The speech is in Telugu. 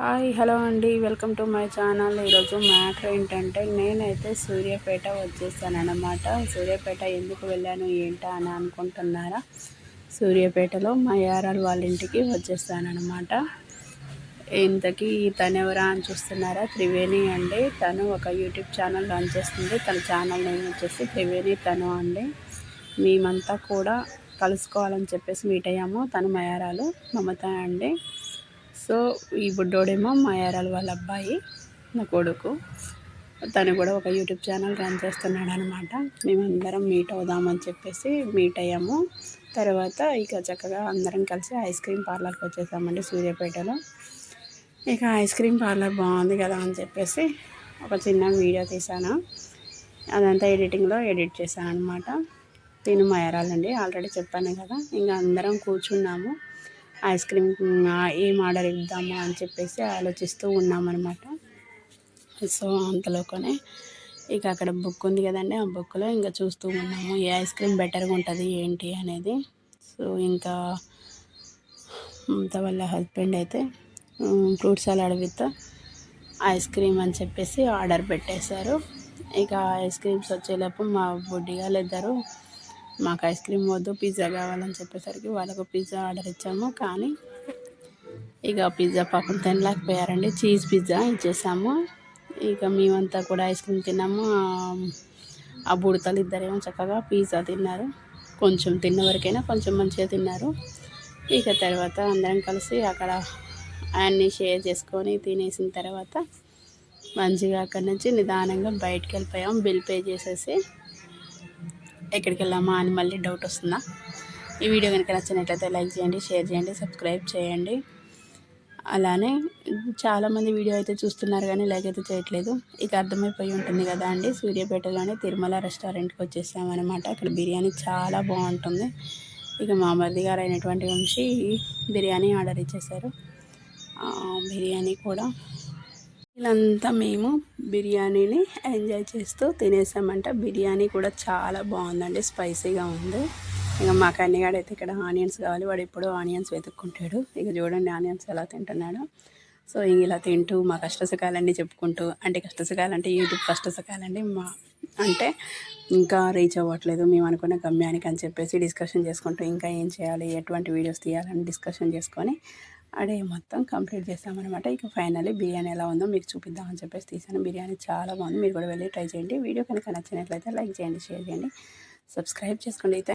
హాయ్ హలో అండి. Welcome to my channel. ఈరోజు మ్యాటర్ ఏంటంటే నేనైతే సూర్యాపేట వచ్చేసానమాట సూర్యాపేట ఎందుకు వెళ్ళాను ఏంటా అని అనుకుంటున్నారా? సూర్యాపేటలో మా యారాలు వాళ్ళ ఇంటికి వచ్చేసానమాట ఇంతకీ తను ఎవరా అని చూస్తున్నారా? త్రివేణి అండి. తను ఒక యూట్యూబ్ ఛానల్ రన్ చేస్తుంది. తన ఛానల్ నేమ్ వచ్చేసి త్రివేణి తను అండి. మేమంతా కూడా కలుసుకోవాలని చెప్పేసి మీట్ అయ్యాము. తను మయారాలు మమత అండి. సో ఈ బుడ్డోడేమో మా యారాలు వాళ్ళ అబ్బాయి నా కొడుకు. తను కూడా ఒక యూట్యూబ్ ఛానల్ రన్ చేస్తున్నాడు అనమాట మేమందరం మీట్ అవుదామని చెప్పేసి మీట్ అయ్యాము. తర్వాత ఇక చక్కగా అందరం కలిసి ఐస్ క్రీమ్ పార్లర్కి వచ్చేసామండి సూర్యాపేటలో. ఇక ఐస్ క్రీమ్ పార్లర్ బాగుంది కదా అని చెప్పేసి ఒక చిన్న వీడియో తీసాను. అదంతా ఎడిటింగ్లో ఎడిట్ చేశాను అనమాట తిను మయరాలండి ఆల్రెడీ చెప్పాను కదా. ఇంకా అందరం కూర్చున్నాము. ఐస్ క్రీమ్ ఏం ఆర్డర్ ఇద్దామా అని చెప్పేసి ఆలోచిస్తూ ఉన్నామన్నమాట. సో అంతలోనే ఇక అక్కడ బుక్ ఉంది కదండి ఆ బుక్లో ఇంకా చూస్తూ ఉన్నాము ఏ ఐస్ క్రీమ్ బెటర్గా ఉంటుంది ఏంటి అనేది. సో ఇంకా వాళ్ళ హస్బెండ్ అయితే fruit salad with ice cream అని చెప్పేసి ఆర్డర్ పెట్టేశారు. ఇక ఐస్ క్రీమ్స్ వచ్చేలోపు మా బుడ్డిగాలు ఇద్దరు మాకు ఐస్ క్రీమ్ వద్దు పిజ్జా కావాలని చెప్పేసరికి వాళ్ళకు పిజ్జా ఆర్డర్ ఇచ్చాము. కానీ ఇక పిజ్జా పాపం తినలేకపోయారండి. Cheese pizza ఇచ్చేసాము. ఇక మేమంతా కూడా ఐస్ క్రీమ్ తిన్నాము. ఆ బుడతలు ఇద్దరేమో చక్కగా పిజ్జా తిన్నారు. కొంచెం తిన్న వరకైనా కొంచెం మంచిగా తిన్నారు. ఇక తర్వాత అందరం కలిసి అక్కడ అన్నీ షేర్ చేసుకొని తినేసిన తర్వాత మంచిగా అక్కడి నుంచి నిదానంగా బయటికి వెళ్ళిపోయాం. బిల్ పే చేసేసి ఎక్కడికి వెళ్ళామా అని మళ్ళీ డౌట్ వస్తుందా? ఈ వీడియో కనుక నచ్చినట్లయితే లైక్ చేయండి షేర్ చేయండి సబ్స్క్రైబ్ చేయండి. అలానే చాలామంది వీడియో అయితే చూస్తున్నారు కానీ లైక్ అయితే చేయట్లేదు. ఇక అర్థమైపోయి ఉంటుంది కదా అండి. సూర్యాపేటలోనే తిరుమల రెస్టారెంట్కి వచ్చేసామన్నమాట. అక్కడ బిర్యానీ చాలా బాగుంటుంది. ఇక మా మరిది గారు అయినటువంటి వంశీ బిర్యానీ ఆర్డర్ ఇచ్చేశారు. బిర్యానీ కూడా వీళ్ళంతా మేము బిర్యానీని ఎంజాయ్ చేస్తూ తినేసామంట. బిర్యానీ కూడా చాలా బాగుందండి స్పైసీగా ఉంది. ఇక మా కన్యగాడైతే ఇక్కడ ఆనియన్స్ కావాలి వాడు ఎప్పుడూ ఆనియన్స్ వెతుక్కుంటాడు. ఇక చూడండి ఆనియన్స్ ఎలా తింటున్నాడు. సో ఇలా తింటూ మా కష్టసుఖాలన్నీ చెప్పుకుంటూ అంటే కష్టసుఖాలంటే యూట్యూబ్ కష్టసుఖాలండి. మా అంటే ఇంకా రీచ్ అవ్వట్లేదు మేము అనుకున్న గమ్యానికి అని చెప్పేసి డిస్కషన్ చేసుకుంటూ ఇంకా ఏం చేయాలి ఎటువంటి వీడియోస్ తీయాలని డిస్కషన్ చేసుకొని అడే మొత్తం కంప్లీట్ చేసామన్నమాట. ఇక ఫైనల్లీ బిర్యానీ ఎలా ఉందో మీకు చూపిద్దామని చెప్పేసి తీసాను. బిర్యానీ చాలా బాగుంది. మీరు కూడా వెళ్ళి ట్రై చేయండి. వీడియో కనుక నచ్చినట్లయితే లైక్ చేయండి షేర్ చేయండి. సబ్స్క్రైబ్ చేసుకోండి. అయితే